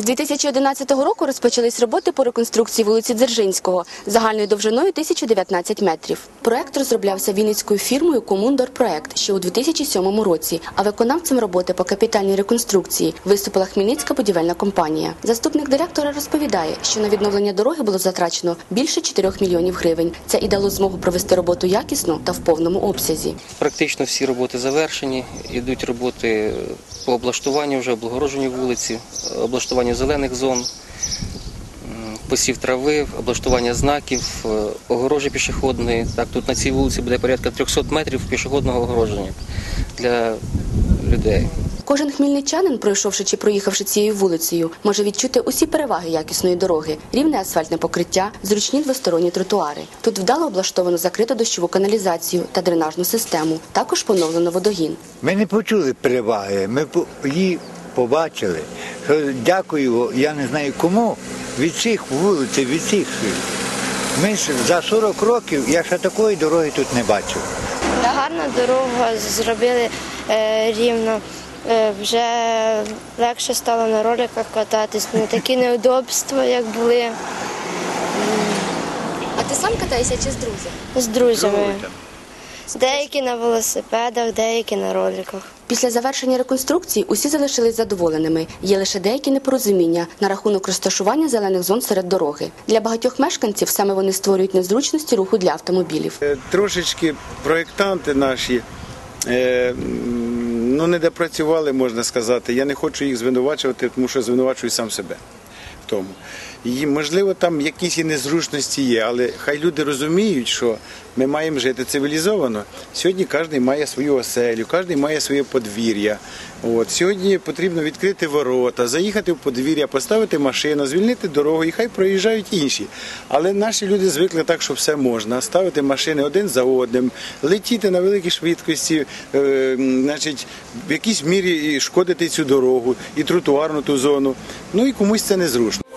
З 2011 року розпочались роботи по реконструкції вулиці Дзержинського загальною довжиною 1019 метрів. Проект розроблявся вінницькою фірмою Комундорпроект ще у 2007 році. А виконавцем роботи по капітальній реконструкції виступила Хмельницька будівельна компанія. Заступник директора розповідає, що на відновлення дороги було затрачено більше 4 мільйонів гривень. Це і дало змогу провести роботу якісно та в повному обсязі. Практично всі роботи завершені. Йдуть роботи по облаштуванню вже облагородженню вулиці, облаштуванню зелених зон, посів трави, облаштування знаків, е, огорожі пішохідної. Так, тут на цій вулиці буде порядка 300 метрів пішохідного огородження для людей. Кожен хмельничанин, пройшовши чи проїхавши цією вулицею, може відчути усі переваги якісної дороги: рівне асфальтне покриття, зручні двосторонні тротуари. Тут вдало облаштовано закриту дощову каналізацію та дренажну систему. Також поновлено водогін. Ми не почули переваги, ми її побачили. Що Дякую, я не знаю кому, від всіх вулиць, від всіх. Ми ж за 40 років я ще такої дороги тут не бачив. Гарна дорога, зробили е, рівно. Е, вже легше стало на роликах кататись, не такі неудобства, як були А ти сам катаєшся чи з друзями? з друзями. Деякі на велосипедах, деякі на роликах. Після завершення реконструкції усі залишились задоволеними. Є лише деякі непорозуміння на рахунок розташування зелених зон серед дороги. Для багатьох мешканців саме вони створюють незручності руху для автомобілів. Е, Трошечки проєктанти наші е, ну, не допрацювали, можна сказати. Я не хочу їх звинувачувати, тому що звинувачую сам себе в тому. І, можливо, там якісь і незручності є, але хай люди розуміють, що ми маємо жити цивілізовано. Сьогодні кожен має свою оселю, кожен має своє подвір'я. От. Сьогодні потрібно відкрити ворота, заїхати в подвір'я, поставити машину, звільнити дорогу і хай проїжджають інші. Але наші люди звикли так, що все можна. Ставити машини один за одним, летіти на великій швидкості, е, значить, в якійсь мірі шкодити цю дорогу і тротуарну ту зону. Ну і комусь це незручно.